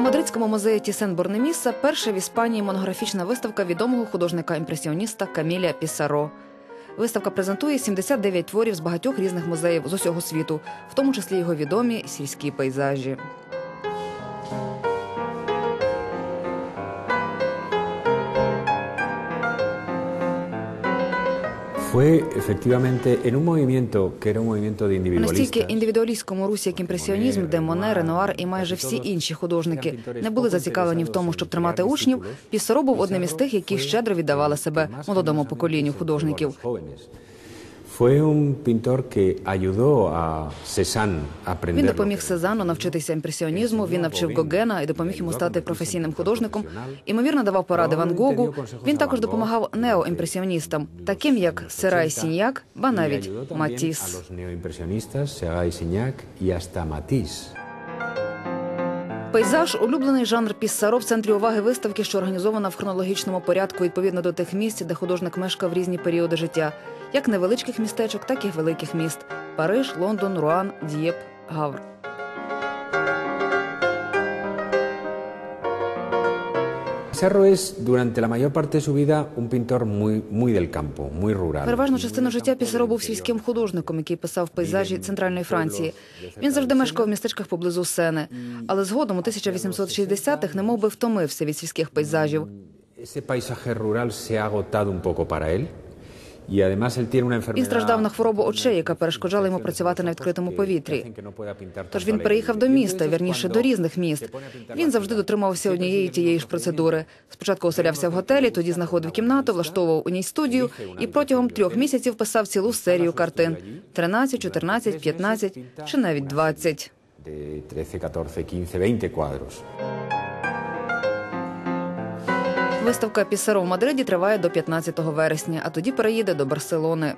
Мадридському музеї Тісен Борнеміса перша в Іспанії монографічна виставка відомого художника-імпресіоніста Каміля Пісаро. Виставка презентує 79 творів з багатьох різних музеїв з усього світу, в тому числі його відомі сільські пейзажі. Fue efectivamente en un movimiento que era un movimiento de настільки individualistas. індивідуалістському русі, як імпресіонізм, де Моне, Ренуар і майже всі інші художники не були зацікавлені в тому, щоб тримати учнів. Пісаро був одним із тих, які щедро віддавали себе молодому поколінню художників. Fue un pintor que ayudó a Cézanne aprender. Він допоміг Сезану навчитися імпресіонізму. Він навчив Гогена і допоміг йому стати професійним художником. Імовірно, давав поради Ван Гогу. Він також допомагав неоімпресіоністам, таким як Серай Сіньяк, ба навіть Матіс. neoimpresionistas, Serra y і Matisse. Пейзаж улюблений жанр Піссаро в центрі уваги виставки, що організована в хронологічному порядку відповідно до тих місць, де художник мешкав різні періоди життя, як невеличких містечок, так і великих міст: Париж, Лондон, Руан, Дієп, Гавр. Rural. Переважну частину життя Пісаро був сільським художником, який писав пейзажі центральної Франції. Він завжди мешкав в містечках поблизу Сени, але згодом у 1860-х немов би втомився від сільських пейзажів. Ese paisaje rural se ha agotado un poco para él. Він страждав на хворобу очей, яка перешкоджала йому працювати на відкритому повітрі. Тож він переїхав до міста, вірніше до різних міст. Він завжди дотримувався однієї тієї ж процедури. Спочатку оселявся в готелі, тоді знаходив кімнату, влаштовував у ній студію і протягом трьох місяців писав цілу серію картин: 13, 14, 15 чи навіть 20. De 13, 14, 15, 20 cuadros. Виставка Пісаро в Мадриді триває до 15 вересня, а тоді переїде до Барселони.